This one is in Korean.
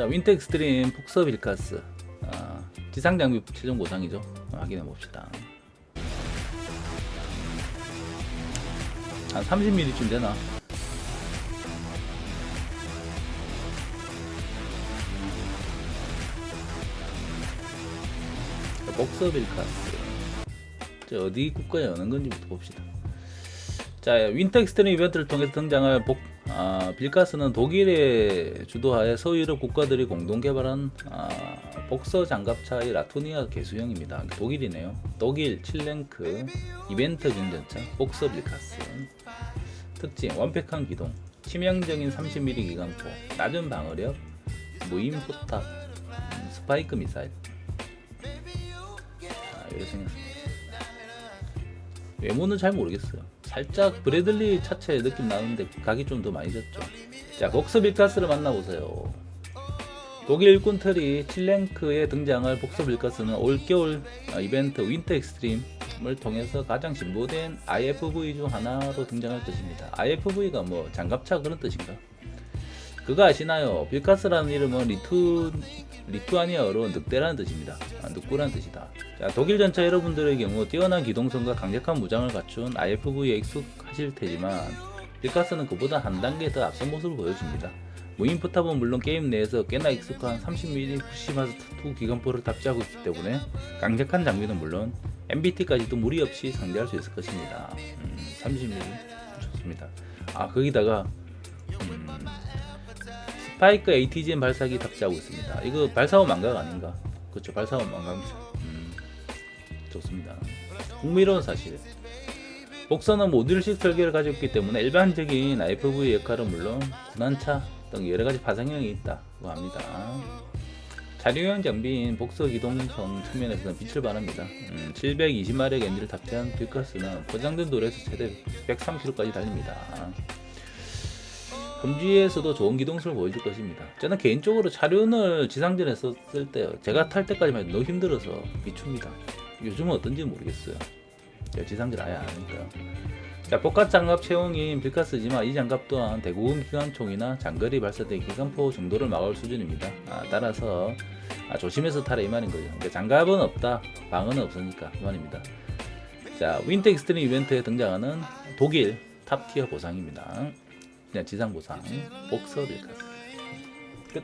자 윈터 익스트림 폭서 빌카스. 아, 지상 장비 최종 보상이죠. 확인해 봅시다. 한 30mm쯤 되나? 자, 폭서 빌카스. 자, 어디 국가에 어느 건지부터 봅시다 자, 윈터 익스트림 이벤트를 통해서 등장할 복, 아, 빌가스는 독일의 주도하에 서유럽 국가들이 공동 개발한 아, 복서 장갑차의 라토니아 개수형입니다. 독일이네요. 독일 7랭크 이벤트 중전차 복서 빌가스 특징 완벽한 기동 치명적인 30mm 기관포 낮은 방어력 무인 포탑 음, 스파이크 미사일 아, 이렇게 생겼습니다. 외모는 잘 모르겠어요. 살짝 브래들리 차체 느낌 나는데 각이 좀 더 많이 졌죠. 자, 복서 빌가스를 만나보세요. 독일 일꾼 틀이 7랭크에 등장할 복서 빌가스는 올겨울 어, 이벤트 윈터 익스트림을 통해서 가장 진보된 IFV 중 하나로 등장할 것입니다. IFV가 뭐 장갑차 그런 뜻인가? 그거 아시나요? 빌카스라는 이름은 리투 리투아니아어로 늑대라는 뜻입니다. 아, 늑구라는 뜻이다. 자, 독일 전차 여러분들의 경우 뛰어난 기동성과 강력한 무장을 갖춘 IFV에 익숙하실 테지만 빌카스는 그보다 한 단계 더 앞선 모습을 보여줍니다. 무인 포탑은 물론 게임 내에서 꽤나 익숙한 30mm 푸시마스2 기관포를 탑재하고 있기 때문에 강력한 장비는 물론 MBT까지도 무리 없이 상대할 수 있을 것입니다. 음, 30mm 좋습니다. 아 거기다가 파이크 ATGM 발사기 탑재하고 있습니다. 이거 발사원 망각 아닌가? 그렇죠, 발사원 망각이죠. 음, 좋습니다. 흥미로운 사실. 복선은 모듈식 설계를 가지고 있기 때문에 일반적인 IFV 역할은 물론 군안차 등 여러 가지 파상형이 있다고 합니다. 자료형 장비인 복서 기동성 측면에서는 빛을 발합니다. 음, 720마력 엔진을 탑재한 듀카스는 포장된 도로에서 최대 103km까지 달립니다. 금지에서도 좋은 기동성을 보여줄 것입니다. 저는 개인적으로 차륜을 지상전에 썼을 때 제가 탈 때까지만 해도 너무 힘들어서 비춥니다. 요즘은 어떤지 모르겠어요. 제가 지상전 아예 안 하니까요. 자, 복합 장갑 채용인 빌카스지만 이 장갑 또한 대구근 기관총이나 장거리 발사대 기관포 정도를 막을 수준입니다. 아, 따라서 아, 조심해서 타라 이 말인 거죠. 그러니까 장갑은 없다, 방어는 없으니까 이 말입니다. 자, 윈터 익스트림 이벤트에 등장하는 독일 탑티어 보상입니다. 그냥 지상 보상, 복서 빌 카스. 끝.